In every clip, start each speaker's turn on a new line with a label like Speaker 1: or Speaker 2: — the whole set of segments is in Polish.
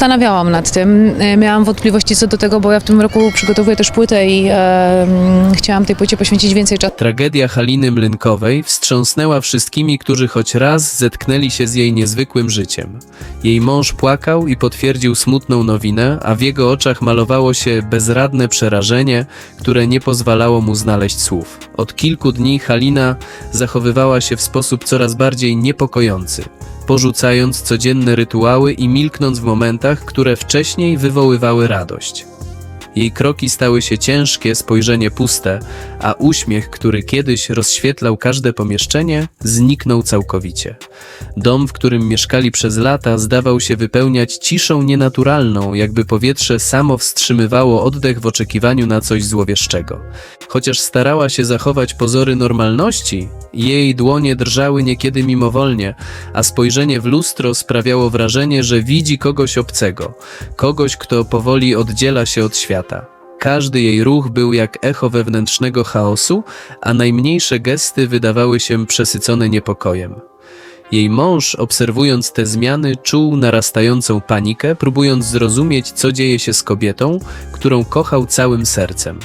Speaker 1: Zastanawiałam nad tym. E, Miałam wątpliwości co do tego, bo ja w tym roku przygotowuję też płytę i e, chciałam tej płycie poświęcić więcej czasu.
Speaker 2: Tragedia Haliny Mlynkowej wstrząsnęła wszystkimi, którzy choć raz zetknęli się z jej niezwykłym życiem. Jej mąż płakał i potwierdził smutną nowinę, a w jego oczach malowało się bezradne przerażenie, które nie pozwalało mu znaleźć słów. Od kilku dni Halina zachowywała się w sposób coraz bardziej niepokojący, porzucając codzienne rytuały i milknąc w momentach, które wcześniej wywoływały radość. Jej kroki stały się ciężkie, spojrzenie puste, a uśmiech, który kiedyś rozświetlał każde pomieszczenie, zniknął całkowicie. Dom, w którym mieszkali przez lata, zdawał się wypełniać ciszą nienaturalną, jakby powietrze samo wstrzymywało oddech w oczekiwaniu na coś złowieszczego. Chociaż starała się zachować pozory normalności, jej dłonie drżały niekiedy mimowolnie, a spojrzenie w lustro sprawiało wrażenie, że widzi kogoś obcego, kogoś, kto powoli oddziela się od świata. Każdy jej ruch był jak echo wewnętrznego chaosu, a najmniejsze gesty wydawały się przesycone niepokojem. Jej mąż, obserwując te zmiany, czuł narastającą panikę, próbując zrozumieć, co dzieje się z kobietą, którą kochał całym sercem.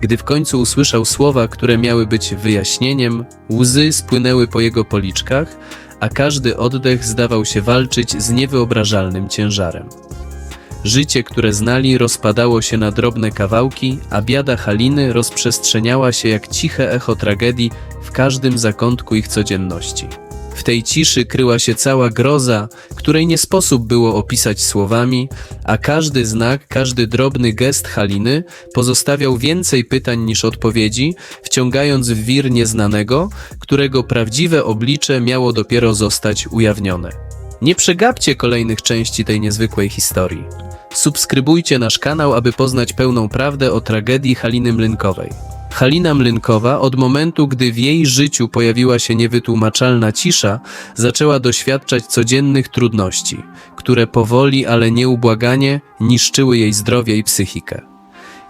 Speaker 2: Gdy w końcu usłyszał słowa, które miały być wyjaśnieniem, łzy spłynęły po jego policzkach, a każdy oddech zdawał się walczyć z niewyobrażalnym ciężarem. Życie, które znali, rozpadało się na drobne kawałki, a biada Haliny rozprzestrzeniała się jak ciche echo tragedii w każdym zakątku ich codzienności. W tej ciszy kryła się cała groza, której nie sposób było opisać słowami, a każdy znak, każdy drobny gest Haliny pozostawiał więcej pytań niż odpowiedzi, wciągając w wir nieznanego, którego prawdziwe oblicze miało dopiero zostać ujawnione. Nie przegapcie kolejnych części tej niezwykłej historii. Subskrybujcie nasz kanał, aby poznać pełną prawdę o tragedii Haliny Mlynkowej. Halina Mlynkowa od momentu, gdy w jej życiu pojawiła się niewytłumaczalna cisza, zaczęła doświadczać codziennych trudności, które powoli, ale nieubłaganie niszczyły jej zdrowie i psychikę.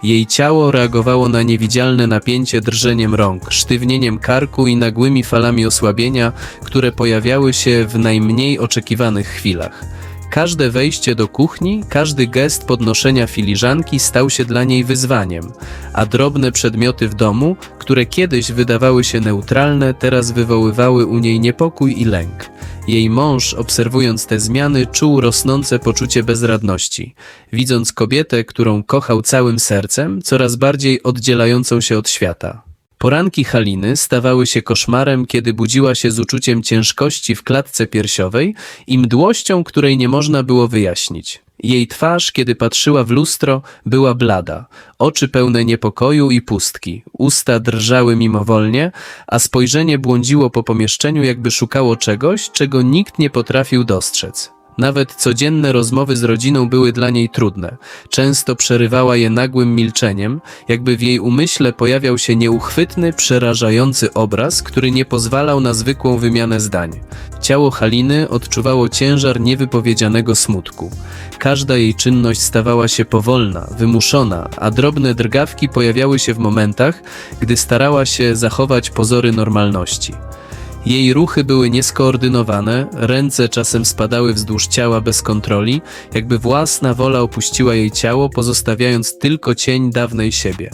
Speaker 2: Jej ciało reagowało na niewidzialne napięcie drżeniem rąk, sztywnieniem karku i nagłymi falami osłabienia, które pojawiały się w najmniej oczekiwanych chwilach. Każde wejście do kuchni, każdy gest podnoszenia filiżanki stał się dla niej wyzwaniem, a drobne przedmioty w domu, które kiedyś wydawały się neutralne, teraz wywoływały u niej niepokój i lęk. Jej mąż, obserwując te zmiany, czuł rosnące poczucie bezradności, widząc kobietę, którą kochał całym sercem, coraz bardziej oddzielającą się od świata. Poranki Haliny stawały się koszmarem, kiedy budziła się z uczuciem ciężkości w klatce piersiowej i mdłością, której nie można było wyjaśnić. Jej twarz, kiedy patrzyła w lustro, była blada, oczy pełne niepokoju i pustki, usta drżały mimowolnie, a spojrzenie błądziło po pomieszczeniu, jakby szukało czegoś, czego nikt nie potrafił dostrzec. Nawet codzienne rozmowy z rodziną były dla niej trudne. Często przerywała je nagłym milczeniem, jakby w jej umyśle pojawiał się nieuchwytny, przerażający obraz, który nie pozwalał na zwykłą wymianę zdań. Ciało Haliny odczuwało ciężar niewypowiedzianego smutku. Każda jej czynność stawała się powolna, wymuszona, a drobne drgawki pojawiały się w momentach, gdy starała się zachować pozory normalności. Jej ruchy były nieskoordynowane, ręce czasem spadały wzdłuż ciała bez kontroli, jakby własna wola opuściła jej ciało, pozostawiając tylko cień dawnej siebie.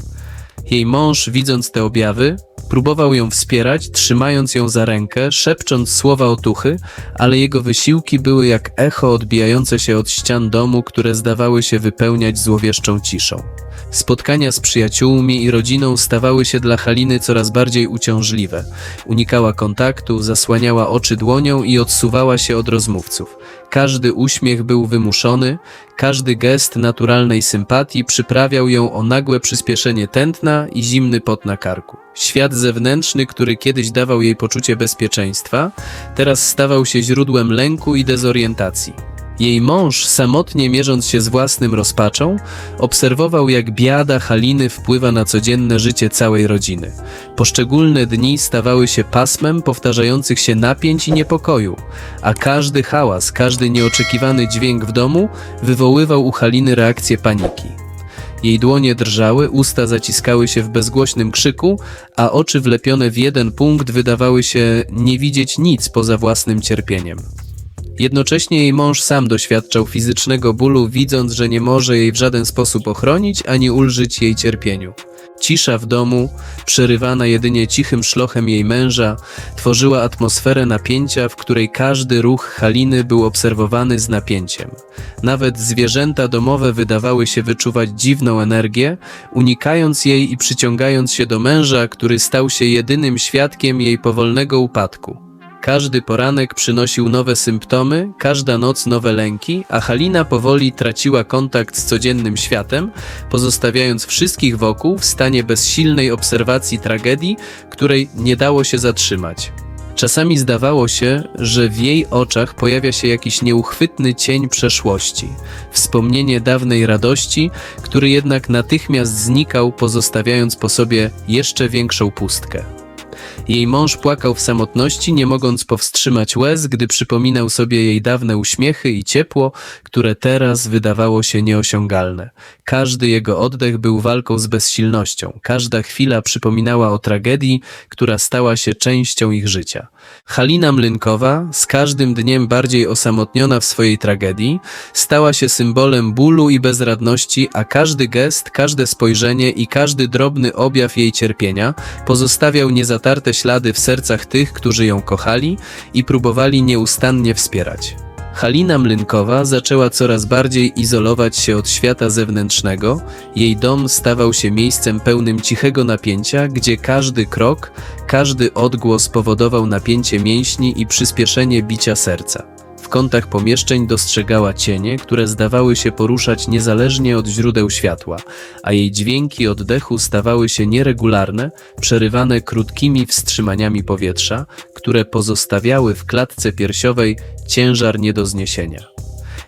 Speaker 2: Jej mąż, widząc te objawy, próbował ją wspierać, trzymając ją za rękę, szepcząc słowa otuchy, ale jego wysiłki były jak echo odbijające się od ścian domu, które zdawały się wypełniać złowieszczą ciszą. Spotkania z przyjaciółmi i rodziną stawały się dla Haliny coraz bardziej uciążliwe. Unikała kontaktu, zasłaniała oczy dłonią i odsuwała się od rozmówców. Każdy uśmiech był wymuszony, każdy gest naturalnej sympatii przyprawiał ją o nagłe przyspieszenie tętna i zimny pot na karku. Świat zewnętrzny, który kiedyś dawał jej poczucie bezpieczeństwa, teraz stawał się źródłem lęku i dezorientacji. Jej mąż, samotnie mierząc się z własnym rozpaczą, obserwował jak biada Haliny wpływa na codzienne życie całej rodziny. Poszczególne dni stawały się pasmem powtarzających się napięć i niepokoju, a każdy hałas, każdy nieoczekiwany dźwięk w domu wywoływał u Haliny reakcję paniki. Jej dłonie drżały, usta zaciskały się w bezgłośnym krzyku, a oczy wlepione w jeden punkt wydawały się nie widzieć nic poza własnym cierpieniem. Jednocześnie jej mąż sam doświadczał fizycznego bólu, widząc, że nie może jej w żaden sposób ochronić ani ulżyć jej cierpieniu. Cisza w domu, przerywana jedynie cichym szlochem jej męża, tworzyła atmosferę napięcia, w której każdy ruch Haliny był obserwowany z napięciem. Nawet zwierzęta domowe wydawały się wyczuwać dziwną energię, unikając jej i przyciągając się do męża, który stał się jedynym świadkiem jej powolnego upadku. Każdy poranek przynosił nowe symptomy, każda noc nowe lęki, a Halina powoli traciła kontakt z codziennym światem, pozostawiając wszystkich wokół w stanie bezsilnej obserwacji tragedii, której nie dało się zatrzymać. Czasami zdawało się, że w jej oczach pojawia się jakiś nieuchwytny cień przeszłości, wspomnienie dawnej radości, który jednak natychmiast znikał, pozostawiając po sobie jeszcze większą pustkę. Jej mąż płakał w samotności, nie mogąc powstrzymać łez, gdy przypominał sobie jej dawne uśmiechy i ciepło, które teraz wydawało się nieosiągalne. Każdy jego oddech był walką z bezsilnością, każda chwila przypominała o tragedii, która stała się częścią ich życia. Halina Mlynkowa, z każdym dniem bardziej osamotniona w swojej tragedii, stała się symbolem bólu i bezradności, a każdy gest, każde spojrzenie i każdy drobny objaw jej cierpienia pozostawiał niezatarte ślady w sercach tych, którzy ją kochali i próbowali nieustannie wspierać. Halina Mlynkowa zaczęła coraz bardziej izolować się od świata zewnętrznego. Jej dom stawał się miejscem pełnym cichego napięcia, gdzie każdy krok, każdy odgłos powodował napięcie mięśni i przyspieszenie bicia serca. W kątach pomieszczeń dostrzegała cienie, które zdawały się poruszać niezależnie od źródeł światła, a jej dźwięki oddechu stawały się nieregularne, przerywane krótkimi wstrzymaniami powietrza, które pozostawiały w klatce piersiowej ciężar nie do zniesienia.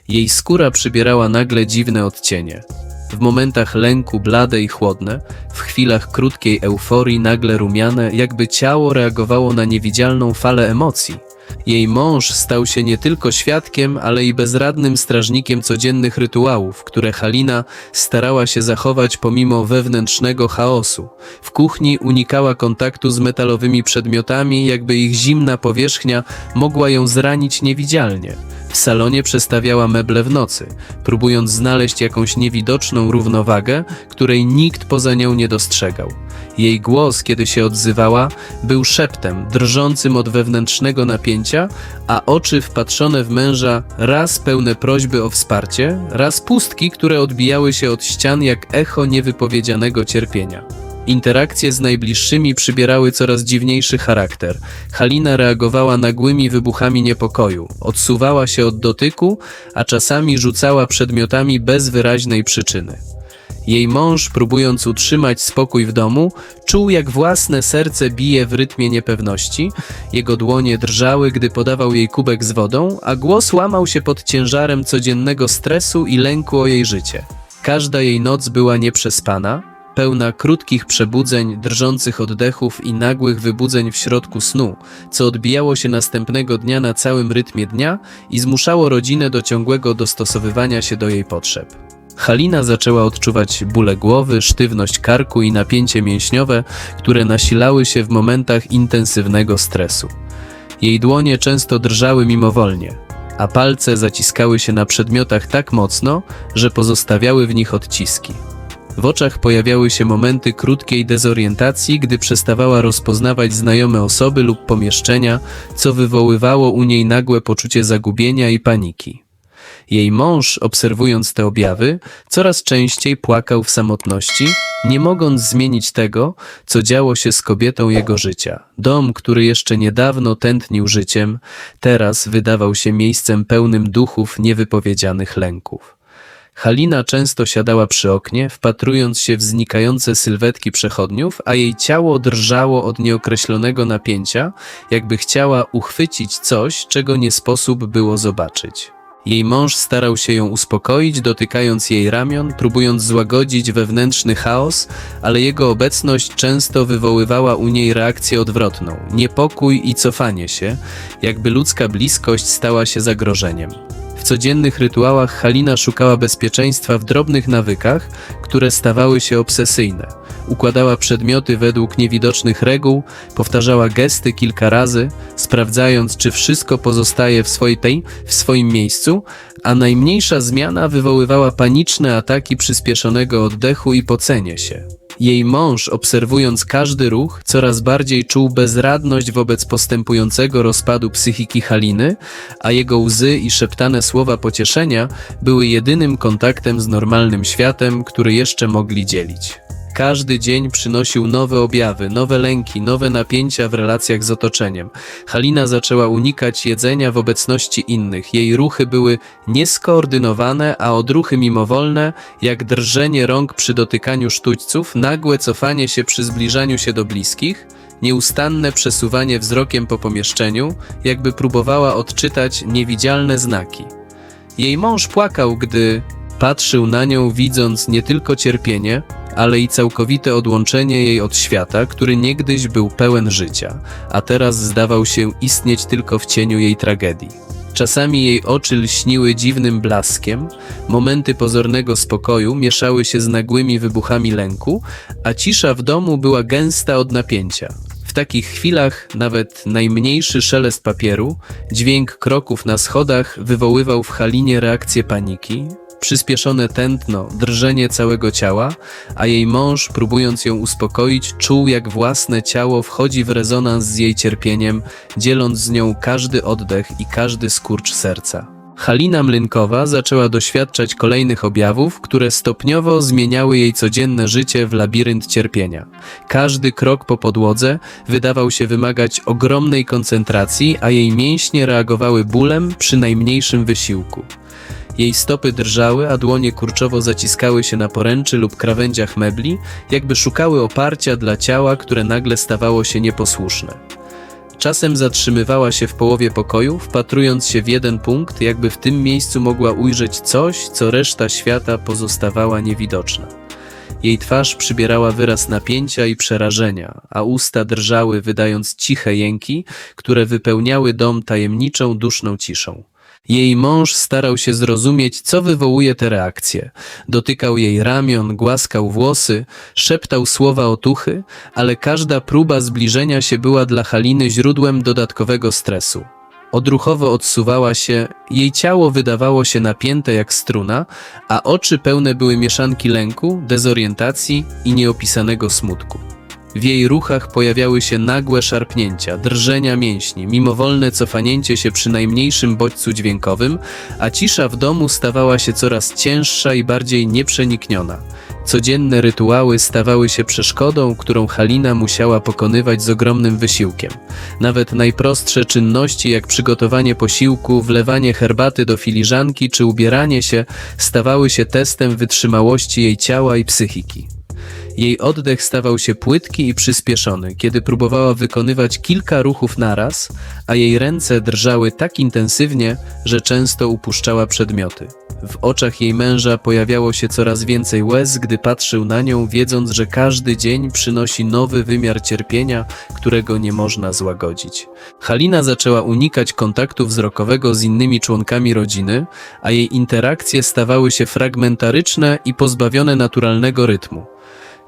Speaker 2: Jej skóra przybierała nagle dziwne odcienie. W momentach lęku blade i chłodne, w chwilach krótkiej euforii nagle rumiane, jakby ciało reagowało na niewidzialną falę emocji. Jej mąż stał się nie tylko świadkiem, ale i bezradnym strażnikiem codziennych rytuałów, które Halina starała się zachować pomimo wewnętrznego chaosu. W kuchni unikała kontaktu z metalowymi przedmiotami, jakby ich zimna powierzchnia mogła ją zranić niewidzialnie. W salonie przestawiała meble w nocy, próbując znaleźć jakąś niewidoczną równowagę, której nikt poza nią nie dostrzegał. Jej głos, kiedy się odzywała, był szeptem, drżącym od wewnętrznego napięcia, a oczy wpatrzone w męża, raz pełne prośby o wsparcie, raz pustki, które odbijały się od ścian jak echo niewypowiedzianego cierpienia. Interakcje z najbliższymi przybierały coraz dziwniejszy charakter. Halina reagowała nagłymi wybuchami niepokoju, odsuwała się od dotyku, a czasami rzucała przedmiotami bez wyraźnej przyczyny. Jej mąż, próbując utrzymać spokój w domu, czuł jak własne serce bije w rytmie niepewności. Jego dłonie drżały, gdy podawał jej kubek z wodą, a głos łamał się pod ciężarem codziennego stresu i lęku o jej życie. Każda jej noc była nieprzespana, pełna krótkich przebudzeń, drżących oddechów i nagłych wybudzeń w środku snu, co odbijało się następnego dnia na całym rytmie dnia i zmuszało rodzinę do ciągłego dostosowywania się do jej potrzeb. Halina zaczęła odczuwać bóle głowy, sztywność karku i napięcie mięśniowe, które nasilały się w momentach intensywnego stresu. Jej dłonie często drżały mimowolnie, a palce zaciskały się na przedmiotach tak mocno, że pozostawiały w nich odciski. W oczach pojawiały się momenty krótkiej dezorientacji, gdy przestawała rozpoznawać znajome osoby lub pomieszczenia, co wywoływało u niej nagłe poczucie zagubienia i paniki. Jej mąż, obserwując te objawy, coraz częściej płakał w samotności, nie mogąc zmienić tego, co działo się z kobietą jego życia. Dom, który jeszcze niedawno tętnił życiem, teraz wydawał się miejscem pełnym duchów niewypowiedzianych lęków. Halina często siadała przy oknie, wpatrując się w znikające sylwetki przechodniów, a jej ciało drżało od nieokreślonego napięcia, jakby chciała uchwycić coś, czego nie sposób było zobaczyć. Jej mąż starał się ją uspokoić, dotykając jej ramion, próbując złagodzić wewnętrzny chaos, ale jego obecność często wywoływała u niej reakcję odwrotną niepokój i cofanie się, jakby ludzka bliskość stała się zagrożeniem. W codziennych rytuałach Halina szukała bezpieczeństwa w drobnych nawykach, które stawały się obsesyjne. Układała przedmioty według niewidocznych reguł, powtarzała gesty kilka razy, sprawdzając, czy wszystko pozostaje w, swojej tej, w swoim miejscu, a najmniejsza zmiana wywoływała paniczne ataki przyspieszonego oddechu i pocenie się. Jej mąż, obserwując każdy ruch, coraz bardziej czuł bezradność wobec postępującego rozpadu psychiki Haliny, a jego łzy i szeptane słowa pocieszenia były jedynym kontaktem z normalnym światem, który jeszcze mogli dzielić. Każdy dzień przynosił nowe objawy, nowe lęki, nowe napięcia w relacjach z otoczeniem. Halina zaczęła unikać jedzenia w obecności innych. Jej ruchy były nieskoordynowane, a odruchy mimowolne, jak drżenie rąk przy dotykaniu sztućców, nagłe cofanie się przy zbliżaniu się do bliskich, nieustanne przesuwanie wzrokiem po pomieszczeniu, jakby próbowała odczytać niewidzialne znaki. Jej mąż płakał, gdy patrzył na nią, widząc nie tylko cierpienie, ale i całkowite odłączenie jej od świata, który niegdyś był pełen życia, a teraz zdawał się istnieć tylko w cieniu jej tragedii. Czasami jej oczy lśniły dziwnym blaskiem, momenty pozornego spokoju mieszały się z nagłymi wybuchami lęku, a cisza w domu była gęsta od napięcia. W takich chwilach nawet najmniejszy szelest papieru, dźwięk kroków na schodach wywoływał w Halinie reakcję paniki, przyspieszone tętno, drżenie całego ciała, a jej mąż, próbując ją uspokoić, czuł jak własne ciało wchodzi w rezonans z jej cierpieniem, dzieląc z nią każdy oddech i każdy skurcz serca. Halina Mlynkowa zaczęła doświadczać kolejnych objawów, które stopniowo zmieniały jej codzienne życie w labirynt cierpienia. Każdy krok po podłodze wydawał się wymagać ogromnej koncentracji, a jej mięśnie reagowały bólem przy najmniejszym wysiłku. Jej stopy drżały, a dłonie kurczowo zaciskały się na poręczy lub krawędziach mebli, jakby szukały oparcia dla ciała, które nagle stawało się nieposłuszne. Czasem zatrzymywała się w połowie pokoju, wpatrując się w jeden punkt, jakby w tym miejscu mogła ujrzeć coś, co reszta świata pozostawała niewidoczna. Jej twarz przybierała wyraz napięcia i przerażenia, a usta drżały, wydając ciche jęki, które wypełniały dom tajemniczą, duszną ciszą. Jej mąż starał się zrozumieć, co wywołuje te reakcje. Dotykał jej ramion, głaskał włosy, szeptał słowa otuchy, ale każda próba zbliżenia się była dla Haliny źródłem dodatkowego stresu. Odruchowo odsuwała się, jej ciało wydawało się napięte jak struna, a oczy pełne były mieszanki lęku, dezorientacji i nieopisanego smutku. W jej ruchach pojawiały się nagłe szarpnięcia, drżenia mięśni, mimowolne cofanięcie się przy najmniejszym bodźcu dźwiękowym, a cisza w domu stawała się coraz cięższa i bardziej nieprzenikniona. Codzienne rytuały stawały się przeszkodą, którą Halina musiała pokonywać z ogromnym wysiłkiem. Nawet najprostsze czynności, jak przygotowanie posiłku, wlewanie herbaty do filiżanki czy ubieranie się, stawały się testem wytrzymałości jej ciała i psychiki. Jej oddech stawał się płytki i przyspieszony, kiedy próbowała wykonywać kilka ruchów naraz, a jej ręce drżały tak intensywnie, że często upuszczała przedmioty. W oczach jej męża pojawiało się coraz więcej łez, gdy patrzył na nią, wiedząc, że każdy dzień przynosi nowy wymiar cierpienia, którego nie można złagodzić. Halina zaczęła unikać kontaktu wzrokowego z innymi członkami rodziny, a jej interakcje stawały się fragmentaryczne i pozbawione naturalnego rytmu.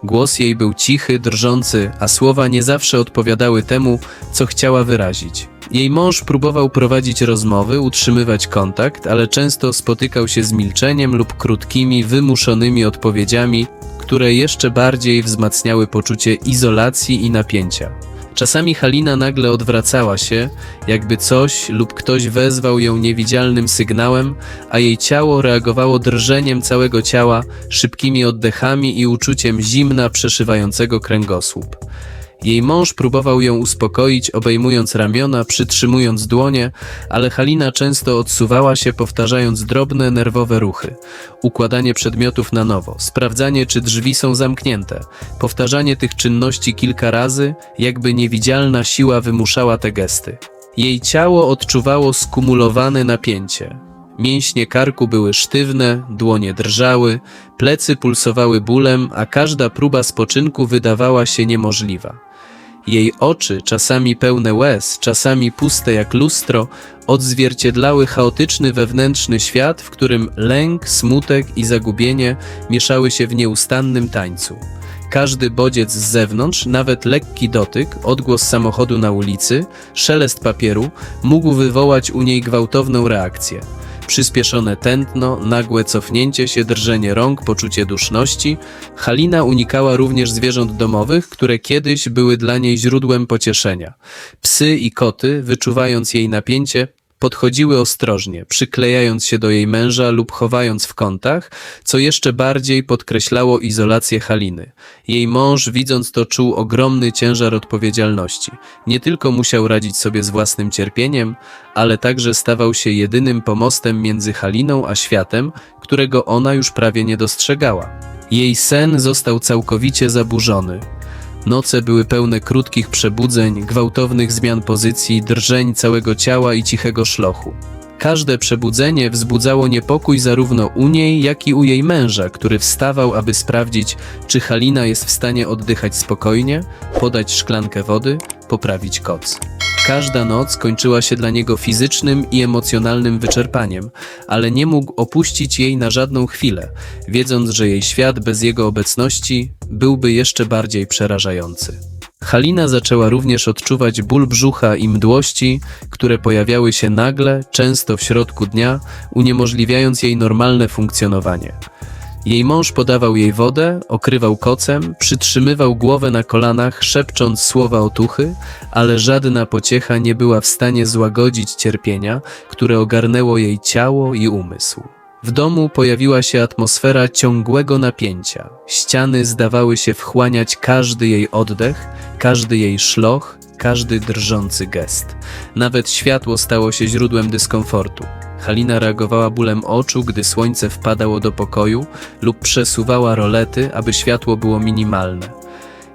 Speaker 2: Głos jej był cichy, drżący, a słowa nie zawsze odpowiadały temu, co chciała wyrazić. Jej mąż próbował prowadzić rozmowy, utrzymywać kontakt, ale często spotykał się z milczeniem lub krótkimi, wymuszonymi odpowiedziami, które jeszcze bardziej wzmacniały poczucie izolacji i napięcia. Czasami Halina nagle odwracała się, jakby coś lub ktoś wezwał ją niewidzialnym sygnałem, a jej ciało reagowało drżeniem całego ciała, szybkimi oddechami i uczuciem zimna przeszywającego kręgosłup. Jej mąż próbował ją uspokoić, obejmując ramiona, przytrzymując dłonie, ale Halina często odsuwała się, powtarzając drobne, nerwowe ruchy. Układanie przedmiotów na nowo, sprawdzanie, czy drzwi są zamknięte, powtarzanie tych czynności kilka razy, jakby niewidzialna siła wymuszała te gesty. Jej ciało odczuwało skumulowane napięcie. Mięśnie karku były sztywne, dłonie drżały, plecy pulsowały bólem, a każda próba spoczynku wydawała się niemożliwa. Jej oczy, czasami pełne łez, czasami puste jak lustro, odzwierciedlały chaotyczny wewnętrzny świat, w którym lęk, smutek i zagubienie mieszały się w nieustannym tańcu. Każdy bodziec z zewnątrz, nawet lekki dotyk, odgłos samochodu na ulicy, szelest papieru, mógł wywołać u niej gwałtowną reakcję. Przyspieszone tętno, nagłe cofnięcie się, drżenie rąk, poczucie duszności. Halina unikała również zwierząt domowych, które kiedyś były dla niej źródłem pocieszenia. Psy i koty, wyczuwając jej napięcie, podchodziły ostrożnie, przyklejając się do jej męża lub chowając w kątach, co jeszcze bardziej podkreślało izolację Haliny. Jej mąż, widząc to, czuł ogromny ciężar odpowiedzialności. Nie tylko musiał radzić sobie z własnym cierpieniem, ale także stawał się jedynym pomostem między Haliną a światem, którego ona już prawie nie dostrzegała. Jej sen został całkowicie zaburzony. Noce były pełne krótkich przebudzeń, gwałtownych zmian pozycji, drżeń całego ciała i cichego szlochu. Każde przebudzenie wzbudzało niepokój zarówno u niej, jak i u jej męża, który wstawał, aby sprawdzić, czy Halina jest w stanie oddychać spokojnie, podać szklankę wody, poprawić koc. Każda noc kończyła się dla niego fizycznym i emocjonalnym wyczerpaniem, ale nie mógł opuścić jej na żadną chwilę, wiedząc, że jej świat bez jego obecności byłby jeszcze bardziej przerażający. Halina zaczęła również odczuwać ból brzucha i mdłości, które pojawiały się nagle, często w środku dnia, uniemożliwiając jej normalne funkcjonowanie. Jej mąż podawał jej wodę, okrywał kocem, przytrzymywał głowę na kolanach, szepcząc słowa otuchy, ale żadna pociecha nie była w stanie złagodzić cierpienia, które ogarnęło jej ciało i umysł. W domu pojawiła się atmosfera ciągłego napięcia. Ściany zdawały się wchłaniać każdy jej oddech, każdy jej szloch, każdy drżący gest. Nawet światło stało się źródłem dyskomfortu. Halina reagowała bólem oczu, gdy słońce wpadało do pokoju lub przesuwała rolety, aby światło było minimalne.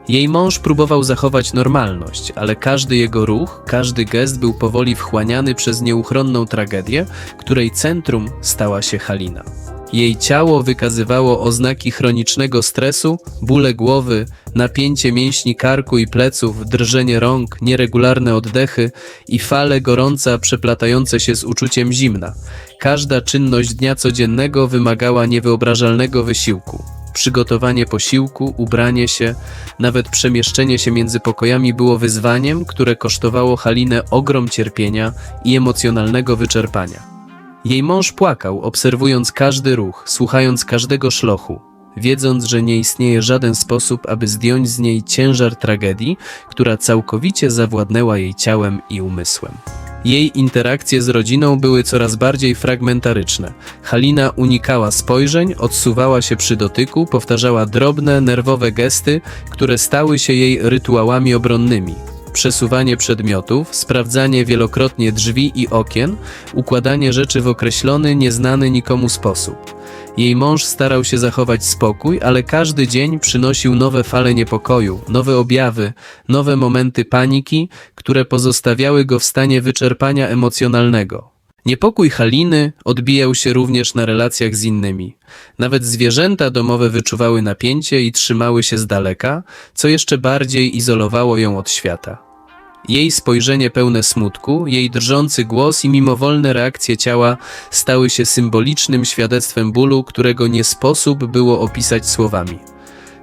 Speaker 2: Jej mąż próbował zachować normalność, ale każdy jego ruch, każdy gest był powoli wchłaniany przez nieuchronną tragedię, której centrum stała się Halina. Jej ciało wykazywało oznaki chronicznego stresu, bóle głowy, napięcie mięśni karku i pleców, drżenie rąk, nieregularne oddechy i fale gorąca przeplatające się z uczuciem zimna. Każda czynność dnia codziennego wymagała niewyobrażalnego wysiłku. Przygotowanie posiłku, ubranie się, nawet przemieszczenie się między pokojami było wyzwaniem, które kosztowało Halinę ogrom cierpienia i emocjonalnego wyczerpania. Jej mąż płakał, obserwując każdy ruch, słuchając każdego szlochu, wiedząc, że nie istnieje żaden sposób, aby zdjąć z niej ciężar tragedii, która całkowicie zawładnęła jej ciałem i umysłem. Jej interakcje z rodziną były coraz bardziej fragmentaryczne. Halina unikała spojrzeń, odsuwała się przy dotyku, powtarzała drobne, nerwowe gesty, które stały się jej rytuałami obronnymi. Przesuwanie przedmiotów, sprawdzanie wielokrotnie drzwi i okien, układanie rzeczy w określony, nieznany nikomu sposób. Jej mąż starał się zachować spokój, ale każdy dzień przynosił nowe fale niepokoju, nowe objawy, nowe momenty paniki, które pozostawiały go w stanie wyczerpania emocjonalnego. Niepokój Haliny odbijał się również na relacjach z innymi. Nawet zwierzęta domowe wyczuwały napięcie i trzymały się z daleka, co jeszcze bardziej izolowało ją od świata. Jej spojrzenie pełne smutku, jej drżący głos i mimowolne reakcje ciała stały się symbolicznym świadectwem bólu, którego nie sposób było opisać słowami.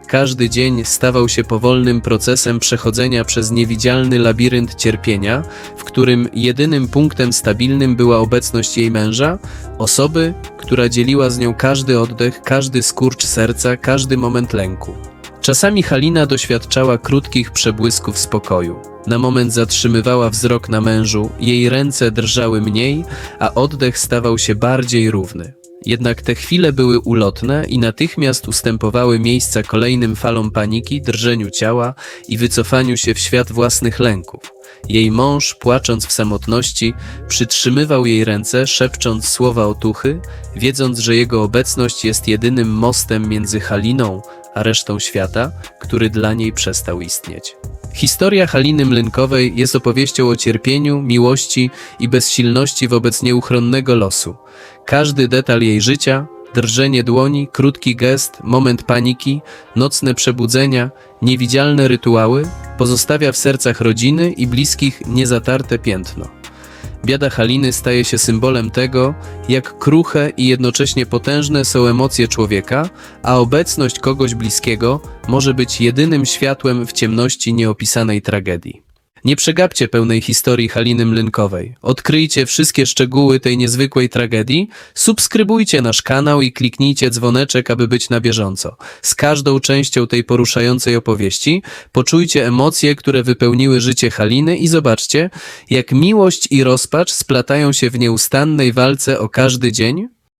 Speaker 2: Każdy dzień stawał się powolnym procesem przechodzenia przez niewidzialny labirynt cierpienia, w którym jedynym punktem stabilnym była obecność jej męża, osoby, która dzieliła z nią każdy oddech, każdy skurcz serca, każdy moment lęku. Czasami Halina doświadczała krótkich przebłysków spokoju. Na moment zatrzymywała wzrok na mężu, jej ręce drżały mniej, a oddech stawał się bardziej równy. Jednak te chwile były ulotne i natychmiast ustępowały miejsca kolejnym falom paniki, drżeniu ciała i wycofaniu się w świat własnych lęków. Jej mąż, płacząc w samotności, przytrzymywał jej ręce, szepcząc słowa otuchy, wiedząc, że jego obecność jest jedynym mostem między Haliną a resztą świata, który dla niej przestał istnieć. Historia Haliny Mlynkowej jest opowieścią o cierpieniu, miłości i bezsilności wobec nieuchronnego losu. Każdy detal jej życia, drżenie dłoni, krótki gest, moment paniki, nocne przebudzenia, niewidzialne rytuały, pozostawia w sercach rodziny i bliskich niezatarte piętno. Biada Haliny staje się symbolem tego, jak kruche i jednocześnie potężne są emocje człowieka, a obecność kogoś bliskiego może być jedynym światłem w ciemności nieopisanej tragedii. Nie przegapcie pełnej historii Haliny Mlynkowej. Odkryjcie wszystkie szczegóły tej niezwykłej tragedii, subskrybujcie nasz kanał i kliknijcie dzwoneczek, aby być na bieżąco. Z każdą częścią tej poruszającej opowieści poczujcie emocje, które wypełniły życie Haliny i zobaczcie, jak miłość i rozpacz splatają się w nieustannej walce o każdy dzień,